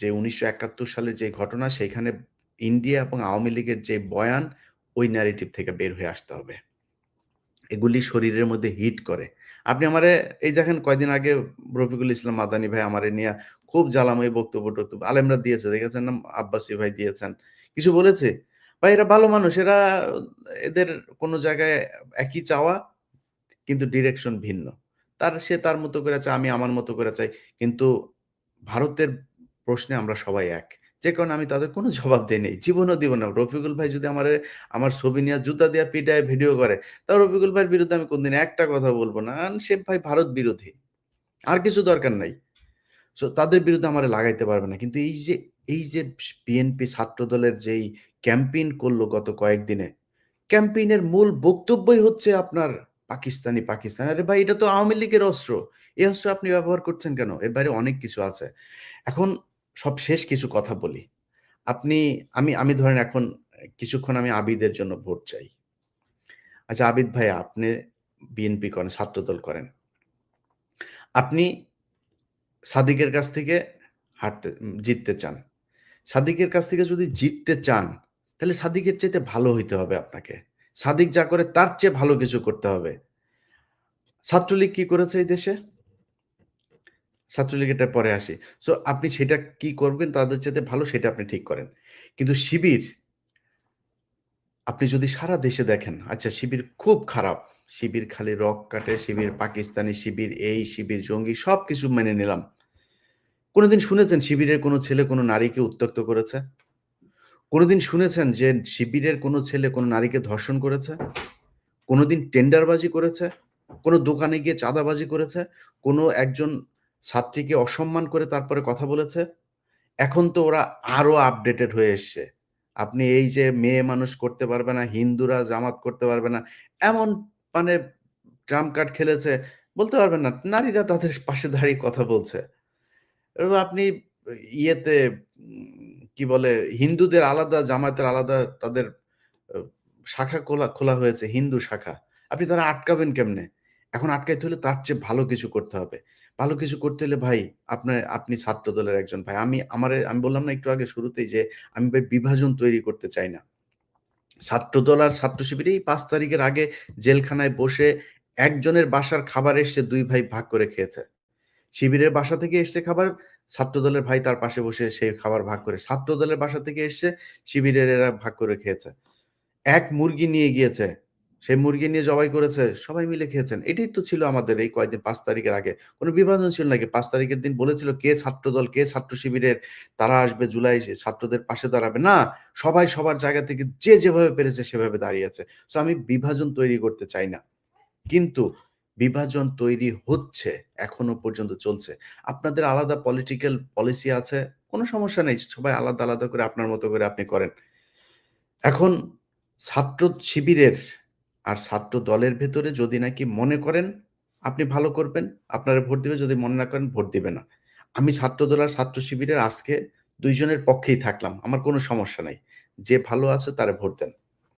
যে ১৯৭১ সালে যে ঘটনা সেইখানে ইন্ডিয়া এবং আওয়ামী লীগের যে বয়ান ওই ন্যারেটিভ থেকে বের হয়ে আসতে হবে। এগুলি শরীরের মধ্যে হিট করে। আপনি আমারে এই দেখেন কয়দিন আগে রফিকুল ইসলাম মাদানি ভাই আমারে নিয়ে খুব জ্বালাময়ী বক্তব্য-টক্তব্য আলেমরা দিয়েছে দেখেছেন না? আব্বাসী ভাই দিয়েছেন। কিছু বলেছে? ভাই এরা ভালো মানুষ। এরা এদের কোনো জায়গায় একই চাওয়া কিন্তু ডিরেকশন ভিন্ন। তার সে তার মতো করে চায়, আমি আমার মতো করে চাই। কিন্তু ভারতের প্রশ্নে আমরা সবাই এক। যে কারণে আমি তাদের কোনো জবাব দেই নাই। জীবনেও দিব না। রফিকুল ভাই যদি আমারে আমার ছবি নিয়া জুতা দিয়া পিটায় ভিডিও করে, তাও রফিকুল ভাইয়ের বিরুদ্ধে আমি কোনদিন একটা কথা বলব না। সে ভাই ভারত বিরোধী। আর কিছু দরকার নাই। সো তাদের বিরুদ্ধে আমার লাগাইতে পারবে না। কিন্তু এই যে এই যে বিএনপি ছাত্রদলের যেই ক্যাম্পেইন করল গত কয়েকদিনে, ক্যাম্পেইনের মূল বক্তব্যই হচ্ছে আপনার পাকিস্তানি, পাকিস্তান আরে ভাই এটা তো আওয়ামী লীগের অস্ত্র। এই অস্ত্র আপনি ব্যবহার করছেন কেন? এর বাইরে অনেক কিছু আছে। এখন সব শেষ কিছু কথা বলি। আপনি আমি আমি ধরেন এখন কিছুক্ষণ আমি আবিদের জন্য ভোট চাই। আচ্ছা আবিদ ভাই আপনি বিএনপি করেন, ছাত্রদল করেন। আপনি সাদিকের কাছ থেকে হারতে জিততে চান। সাদিকের কাছ থেকে যদি জিততে চান, তাহলে সাদিকের চাইতে ভালো হইতে হবে আপনাকে। সাদিক যা করে তার চেয়ে ভালো কিছু করতে হবে। ছাত্রলীগ কি করেছে এই দেশে? ছাত্রলীগেরটা পরে আসে সো আপনি সেটা কি করবেন তাদের চাইতে ভালো সেটা আপনি ঠিক করেন। কিন্তু শিবির আপনি যদি সারা দেশে দেখেন, আচ্ছা শিবির খুব খারাপ। শিবির খালি রক কাটে, শিবির পাকিস্তানি, শিবির এই, শিবির জঙ্গি সবকিছু মেনে নিলাম। কোনোদিন শুনেছেন শিবিরের কোনো ছেলে কোনো নারীকে উত্ত্যক্ত করেছে? কোনোদিন শুনেছেন যে শিবিরের কোনো ছেলে কোনো নারীকে ধর্ষণ করেছে? কোনোদিন টেন্ডারবাজি করেছে? কোনো দোকানে গিয়ে চাঁদাবাজি করেছে? কোনো একজন ছাত্রীকে অসম্মান করে তারপরে কথা বলেছে? এখন তো ওরা আরও আপডেটেড হয়ে এসছে। আপনি এই যে মেয়ে মানুষ করতে পারবে না, হিন্দুরা জামাত করতে পারবে না। এমন মানে ট্রাম্প কার্ড খেলেছে বলতে পারবেন না। নারীরা তাদের পাশে দাঁড়িয়ে কথা বলছে। আপনি ইয়েতে কি বলে হিন্দুদের আলাদা, জামায়াতের আলাদা তাদের শাখা খোলা খোলা হয়েছে, হিন্দু শাখা। আপনি তারা আটকাবেন কেমনে? এখন আটকাইতে হলে তার চেয়ে ভালো কিছু করতে হবে। ভালো কিছু করতে হলে ভাই আপনার আপনি ছাত্রদলের একজন ভাই। আমি আমার আমি বললাম না একটু আগে শুরুতেই যে আমি ভাই বিভাজন তৈরি করতে চাই না। ছাত্রদল আর ছাত্র শিবির এই ৫ তারিখের আগে জেলখানায় বসে একজনের বাসার খাবার এসছে দুই ভাই ভাগ করে খেয়েছে। শিবিরের বাসা থেকে এসছে খাবার, ছাত্রদলের ভাই তার পাশে বসে সেই খাবার ভাগ করে। ছাত্রদলের বাসা থেকে এসছে, শিবিরের এরা ভাগ করে খেয়েছে। এক মুরগি নিয়ে গিয়েছে। সেই মুরগি নিয়ে জবাই করেছে, সবাই মিলে খেয়েছেন। এটাই তো ছিল আমাদের এই কয়েকদিন পাঁচ তারিখের আগে। কোনো বিভাজন ছিল নাকি? পাঁচ তারিখের দিন বলেছিল কে ছাত্র দল কে ছাত্র শিবিরের, তারা আসবে জুলাই ছাত্রদের পাশে দাঁড়াবে। না, সবাই সবার জায়গা থেকে যে যেভাবে পেরেছে সেভাবে দাঁড়িয়েছে। সো আমি বিভাজন তৈরি করতে চাই না। কিন্তু বিভাজন তৈরি হচ্ছে, এখনও পর্যন্ত চলছে। আপনাদের আলাদা পলিটিক্যাল পলিসি আছে, কোনো সমস্যা নেই। সবাই আলাদা, আলাদা করে আপনার মতো করে আপনি করেন। এখন ছাত্র শিবিরের আর ছাত্র দলের ভেতরে যদি নাকি মনে করেন আপনি ভালো করবেন, আপনারা ভোট দিবে। যদি মনে না করেন ভোট দিবে না। আমি ছাত্র দল আর ছাত্র শিবিরের আজকে দুইজনের পক্ষেই থাকলাম। আমার কোনো সমস্যা নাই। যে ভালো আছে তারা ভোট দেন।